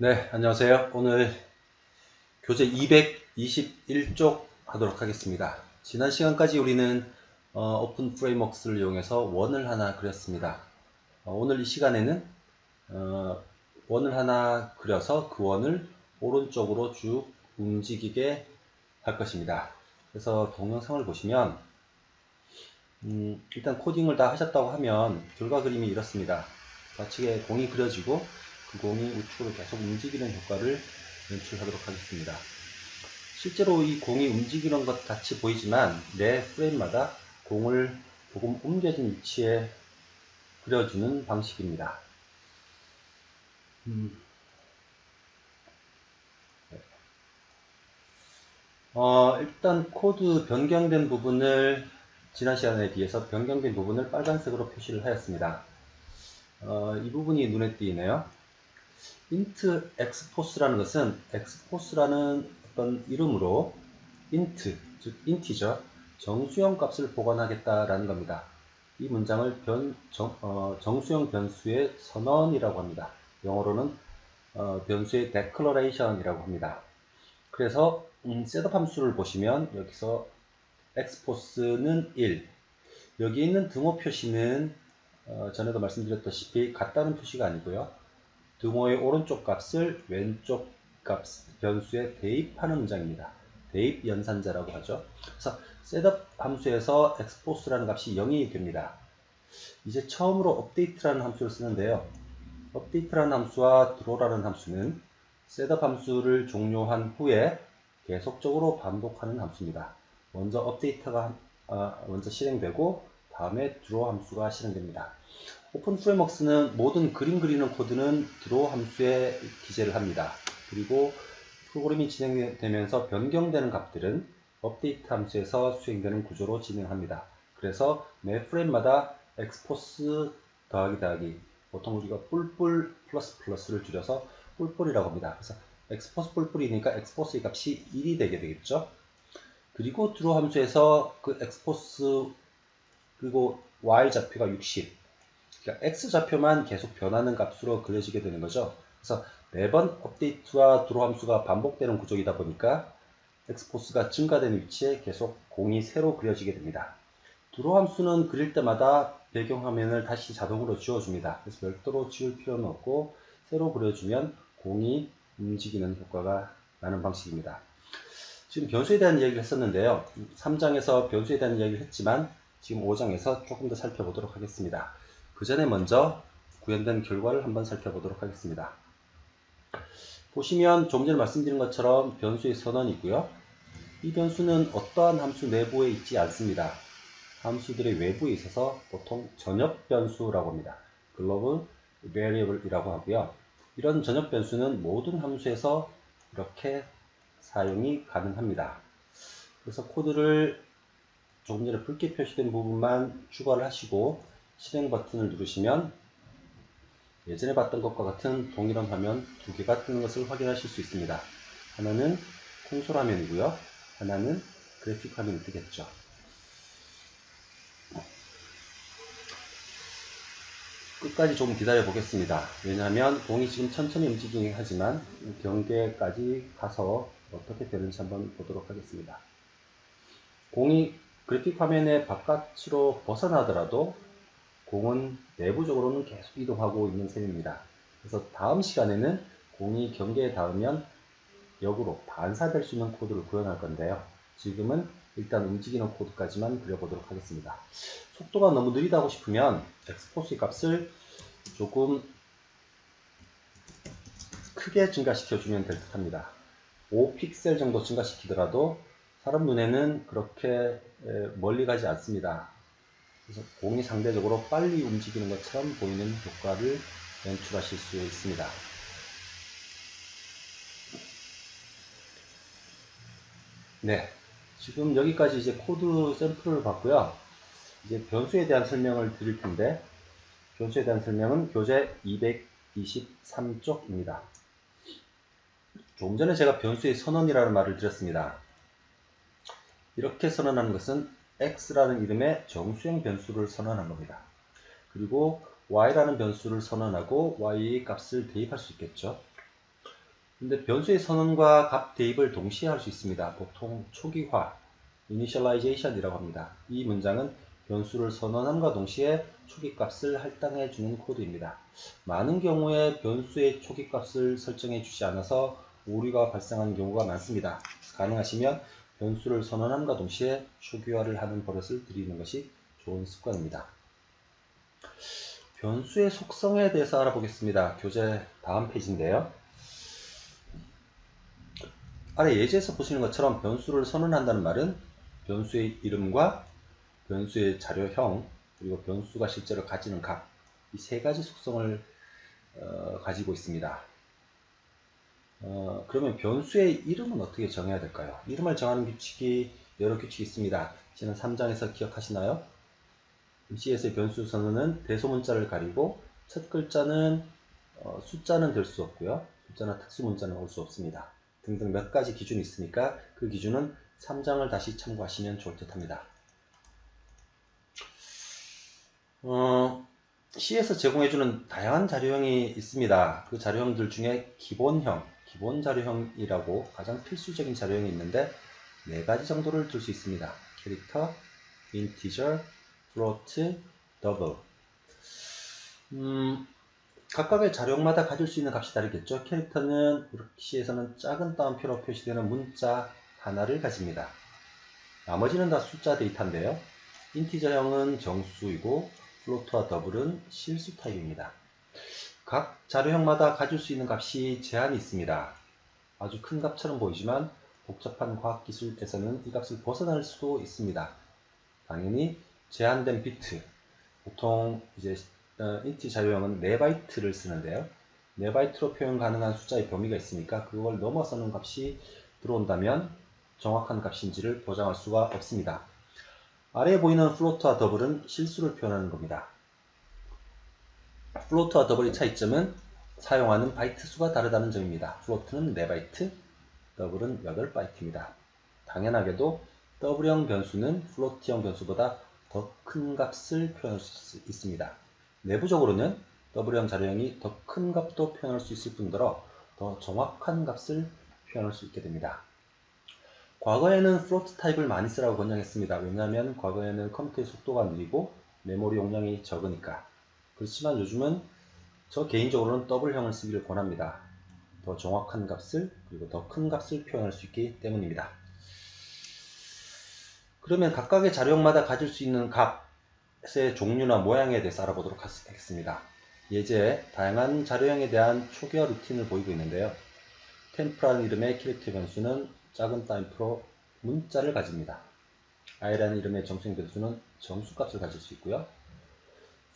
네, 안녕하세요. 오늘 교재 221쪽 하도록 하겠습니다. 지난 시간까지 우리는 어, 오픈 프레임워크스를 이용해서 원을 하나 그렸습니다. 어, 오늘 이 시간에는 어, 원을 하나 그려서 그 원을 오른쪽으로 쭉 움직이게 할 것입니다. 그래서 동영상을 보시면 음, 일단 코딩을 다 하셨다고 하면 결과 그림이 이렇습니다. 좌측에 공이 그려지고 그 공이 우측으로 계속 움직이는 효과를 연출하도록 하겠습니다. 실제로 이 공이 움직이는 것 같이 보이지만 매 프레임마다 공을 조금 옮겨진 위치에 그려주는 방식입니다. 음. 어, 일단 코드 변경된 부분을 지난 시간에 비해서 변경된 부분을 빨간색으로 표시를 하였습니다. 어, 이 부분이 눈에 띄네요. Int x포스라는 것은 x포스라는 어떤 이름으로 int, 즉 인티저, 정수형 값을 보관하겠다라는 겁니다. 이 문장을 변, 정, 어, 정수형 변수의 선언이라고 합니다. 영어로는 어, 변수의 declaration이라고 합니다. 그래서 음, 셋업 함수를 보시면 여기서 x포스는 1 여기 있는 등호 표시는 어, 전에도 말씀드렸다시피 같다는 표시가 아니고요. 등호의 오른쪽 값을 왼쪽 값 변수에 대입하는 문장입니다. 대입 연산자라고 하죠. 그래서 셋업 함수에서 export라는 값이 0이 됩니다. 이제 처음으로 update라는 함수를 쓰는데요. update라는 함수와 throw라는 함수는 셋업 함수를 종료한 후에 계속적으로 반복하는 함수입니다. 먼저 update가 어, 먼저 실행되고 다음에 draw 함수가 실행됩니다. 오픈 프레임워크스는 모든 그림 그리는 코드는 draw 함수에 기재를 합니다. 그리고 프로그램이 진행되면서 변경되는 값들은 업데이트 함수에서 수행되는 구조로 진행합니다. 그래서 매 프레임마다 엑스포스 더하기 더하기 보통 우리가 뿔뿔 플러스 플러스를 줄여서 뿔뿔이라고 합니다. 그래서 엑스포스 뿔뿔이니까 엑스포스의 값이 1이 되게 되겠죠. 그리고 드로 함수에서 그 엑스포스 그리고 y 좌표가 60 그러니까 x 좌표만 계속 변하는 값으로 그려지게 되는 거죠. 그래서 매번 업데이트와 드로 함수가 반복되는 구조이다 보니까 엑스포스가 증가되는 위치에 계속 공이 새로 그려지게 됩니다. 드로 함수는 그릴 때마다 배경화면을 다시 자동으로 지워줍니다. 그래서 별도로 지울 필요는 없고 새로 그려주면 공이 움직이는 효과가 나는 방식입니다. 지금 변수에 대한 이야기를 했었는데요. 3장에서 변수에 대한 이야기를 했지만 지금 5장에서 조금 더 살펴보도록 하겠습니다. 그 전에 먼저 구현된 결과를 한번 살펴보도록 하겠습니다. 보시면 좀 전에 말씀드린 것처럼 변수의 선언이고요. 이 변수는 어떠한 함수 내부에 있지 않습니다. 함수들의 외부에 있어서 보통 전역 변수라고 합니다. 글로벌 variable이라고 하고요. 이런 전역 변수는 모든 함수에서 이렇게 사용이 가능합니다. 그래서 코드를 조금 전에 붉게 표시된 부분만 추가를 하시고 실행 버튼을 누르시면 예전에 봤던 것과 같은 동일한 화면 두 개가 뜨는 것을 확인하실 수 있습니다. 하나는 콘솔 화면이고요. 하나는 그래픽 화면이 뜨겠죠. 끝까지 조금 기다려 보겠습니다. 왜냐하면 공이 지금 천천히 움직이긴 하지만 경계까지 가서 어떻게 되는지 한번 보도록 하겠습니다. 공이 그래픽 화면의 바깥으로 벗어나더라도 공은 내부적으로는 계속 이동하고 있는 셈입니다. 그래서 다음 시간에는 공이 경계에 닿으면 역으로 반사될 수 있는 코드를 구현할 건데요. 지금은 일단 움직이는 코드까지만 그려보도록 하겠습니다. 속도가 너무 느리다고 싶으면 엑스포스 값을 조금 크게 증가시켜주면 될 듯 합니다. 5픽셀 정도 증가시키더라도 사람 눈에는 그렇게 멀리 가지 않습니다. 그래서 공이 상대적으로 빨리 움직이는 것처럼 보이는 효과를 연출하실 수 있습니다. 네. 지금 여기까지 이제 코드 샘플을 봤고요. 이제 변수에 대한 설명을 드릴 텐데, 변수에 대한 설명은 교재 223쪽입니다. 조금 전에 제가 변수의 선언이라는 말을 드렸습니다. 이렇게 선언하는 것은 x라는 이름의 정수형 변수를 선언한 겁니다. 그리고 y라는 변수를 선언하고 y의 값을 대입할 수 있겠죠. 근데 변수의 선언과 값 대입을 동시에 할 수 있습니다. 보통 초기화, initialization이라고 합니다. 이 문장은 변수를 선언함과 동시에 초기값을 할당해 주는 코드입니다. 많은 경우에 변수의 초기값을 설정해 주지 않아서 오류가 발생하는 경우가 많습니다. 가능하시면 변수를 선언함과 동시에 초기화를 하는 버릇을 들이는 것이 좋은 습관입니다. 변수의 속성에 대해서 알아보겠습니다. 교재 다음 페이지인데요. 아래 예제에서 보시는 것처럼 변수를 선언한다는 말은 변수의 이름과 변수의 자료형 그리고 변수가 실제로 가지는 값 이 세 가지 속성을 어, 가지고 있습니다. 어, 그러면 변수의 이름은 어떻게 정해야 될까요? 이름을 정하는 규칙이 여러 규칙이 있습니다. 지난 3장에서 기억하시나요? CS의 변수 선언은 대소문자를 가리고 첫 글자는 어, 숫자는 될 수 없고요. 숫자나 특수문자는 올 수 없습니다. 등등 몇 가지 기준이 있으니까 그 기준은 3장을 다시 참고하시면 좋을 듯 합니다. 어, C에서 제공해주는 다양한 자료형이 있습니다. 그 자료형들 중에 기본형, 기본 자료형이라고 가장 필수적인 자료형이 있는데 네 가지 정도를 둘 수 있습니다. 캐릭터, 인티저, float, double. 음, 각각의 자료형마다 가질 수 있는 값이 다르겠죠. 캐릭터는 C에서는 작은 따옴표로 표시되는 문자 하나를 가집니다. 나머지는 다 숫자 데이터인데요. 인티저형은 정수이고 플로트와 더블은 실수 타입입니다. 각 자료형마다 가질 수 있는 값이 제한이 있습니다. 아주 큰 값처럼 보이지만 복잡한 과학기술에서는 이 값을 벗어날 수도 있습니다. 당연히 제한된 비트, 보통 이제 어, 인티 자료형은 4바이트를 쓰는데요. 4바이트로 표현 가능한 숫자의 범위가 있으니까 그걸 넘어서는 값이 들어온다면 정확한 값인지를 보장할 수가 없습니다. 아래에 보이는 플로트와 더블은 실수를 표현하는 겁니다. 플로트와 더블의 차이점은 사용하는 바이트 수가 다르다는 점입니다. 플로트는 4바이트, 더블은 8바이트입니다. 당연하게도 더블형 변수는 플로트형 변수보다 더 큰 값을 표현할 수 있습니다. 내부적으로는 더블형 자료형이 더 큰 값도 표현할 수 있을 뿐더러 더 정확한 값을 표현할 수 있게 됩니다. 과거에는 플로트 타입을 많이 쓰라고 권장했습니다. 왜냐하면 과거에는 컴퓨터의 속도가 느리고 메모리 용량이 적으니까. 그렇지만 요즘은 저 개인적으로는 더블형을 쓰기를 권합니다. 더 정확한 값을 그리고 더 큰 값을 표현할 수 있기 때문입니다. 그러면 각각의 자료형마다 가질 수 있는 값의 종류나 모양에 대해서 알아보도록 하겠습니다. 예제 다양한 자료형에 대한 초기화 루틴을 보이고 있는데요. 템프라는 이름의 캐릭터 변수는 작은 따옴표로 문자를 가집니다. i라는 이름의 정수형 변수는 정수값을 가질 수 있고요.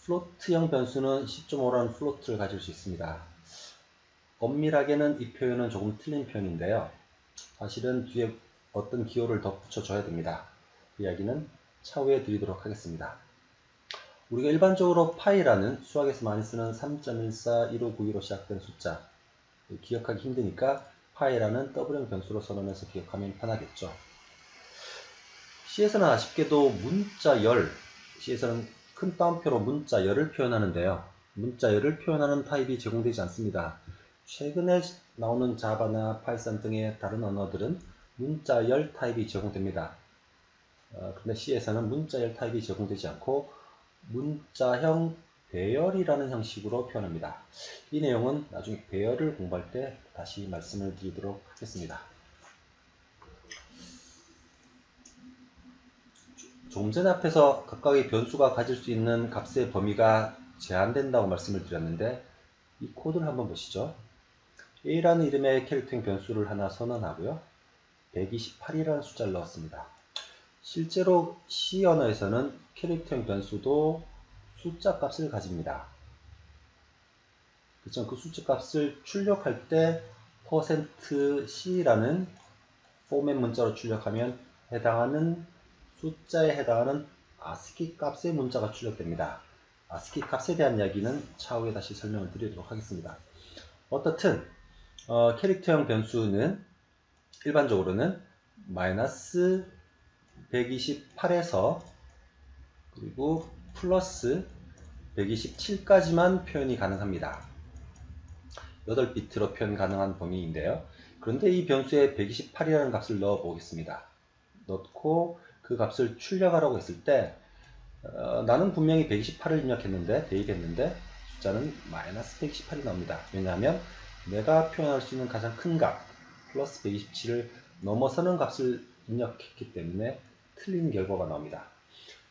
플로트형 변수는 10.5라는 플로트를 가질 수 있습니다. 엄밀하게는 이 표현은 조금 틀린 표현인데요. 사실은 뒤에 어떤 기호를 더 붙여 줘야 됩니다. 그 이야기는 차후에 드리도록 하겠습니다. 우리가 일반적으로 파이라는 수학에서 많이 쓰는 3.141592로 시작된 숫자 기억하기 힘드니까 파이라는 더블형 변수로 선언해서 기억하면 편하겠죠. C에서는 아쉽게도 문자 열, C에서는 큰 따옴표로 문자 열을 표현하는데요. 문자 열을 표현하는 타입이 제공되지 않습니다. 최근에 나오는 자바나 파이썬 등의 다른 언어들은 문자 열 타입이 제공됩니다. 어, 근데 C에서는 문자 열 타입이 제공되지 않고 문자형 배열이라는 형식으로 표현합니다. 이 내용은 나중에 배열을 공부할 때 다시 말씀을 드리도록 하겠습니다. 조금 전에 앞에서 각각의 변수가 가질 수 있는 값의 범위가 제한된다고 말씀을 드렸는데 이 코드를 한번 보시죠. A라는 이름의 캐릭터형 변수를 하나 선언하고요. 128이라는 숫자를 넣었습니다. 실제로 C 언어에서는 캐릭터형 변수도 숫자 값을 가집니다. 그렇죠? 그 숫자 값을 출력할 때 %c라는 포맷 문자로 출력하면 해당하는 숫자에 해당하는 아스키 값의 문자가 출력됩니다. 아스키 값에 대한 이야기는 차후에 다시 설명을 드리도록 하겠습니다. 어떻든 어, 캐릭터형 변수는 일반적으로는 마이너스 128에서 그리고 플러스 127까지만 표현이 가능합니다. 8비트로 표현 가능한 범위인데요. 그런데 이 변수에 128이라는 값을 넣어 보겠습니다. 넣고 그 값을 출력하라고 했을 때 어, 나는 분명히 128을 입력했는데 대입했는데 숫자는 마이너스 128이 나옵니다. 왜냐하면 내가 표현할 수 있는 가장 큰 값 플러스 127을 넘어서는 값을 입력했기 때문에 틀린 결과가 나옵니다.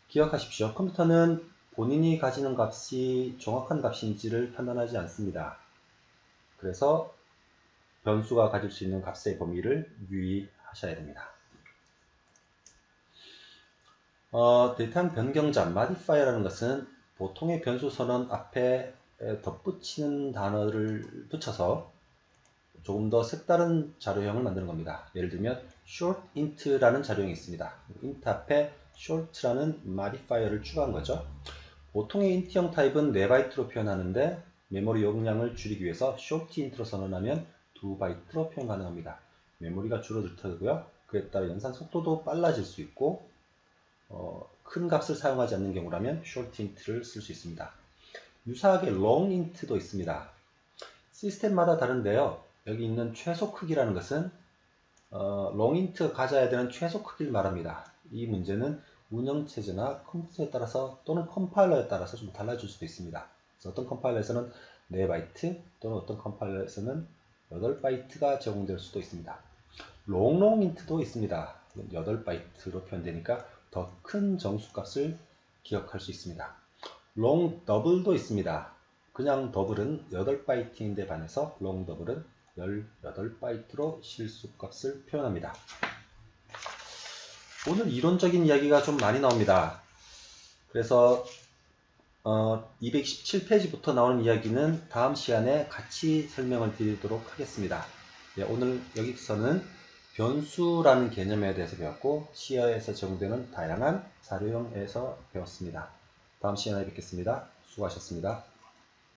기억하십시오. 컴퓨터는 본인이 가지는 값이 정확한 값인지를 판단하지 않습니다. 그래서 변수가 가질 수 있는 값의 범위를 유의하셔야 됩니다. 어, 데이터 변경자, modifier라는 것은 보통의 변수 선언 앞에 덧붙이는 단어를 붙여서 조금 더 색다른 자료형을 만드는 겁니다. 예를 들면 short int라는 자료형이 있습니다. int 앞에 short라는 modifier를 추가한 거죠. 보통의 int형 타입은 4바이트로 표현하는데 메모리 용량을 줄이기 위해서 short int로 선언하면 2바이트로 표현 가능합니다. 메모리가 줄어들 테고요. 그에 따라 연산 속도도 빨라질 수 있고 어, 큰 값을 사용하지 않는 경우라면 short int를 쓸 수 있습니다. 유사하게 long int도 있습니다. 시스템마다 다른데요. 여기 있는 최소 크기라는 것은 어, long int가 가져야 되는 최소 크기를 말합니다. 이 문제는 운영체제나 컴퓨터에 따라서 또는 컴파일러에 따라서 좀 달라질 수도 있습니다. 어떤 컴파일러에서는 4바이트 또는 어떤 컴파일러에서는 8바이트가 제공될 수도 있습니다. 롱롱 인트도 있습니다. 8바이트로 표현되니까 더 큰 정수값을 기억할 수 있습니다. 롱 더블도 있습니다. 그냥 더블은 8바이트인데 반해서 롱 더블은 18바이트로 실수값을 표현합니다. 오늘 이론적인 이야기가 좀 많이 나옵니다. 그래서 어, 217페이지부터 나오는 이야기는 다음 시간에 같이 설명을 드리도록 하겠습니다. 네, 오늘 여기서는 변수라는 개념에 대해서 배웠고 시어에서 제공되는 다양한 자료형에서 배웠습니다. 다음 시간에 뵙겠습니다. 수고하셨습니다.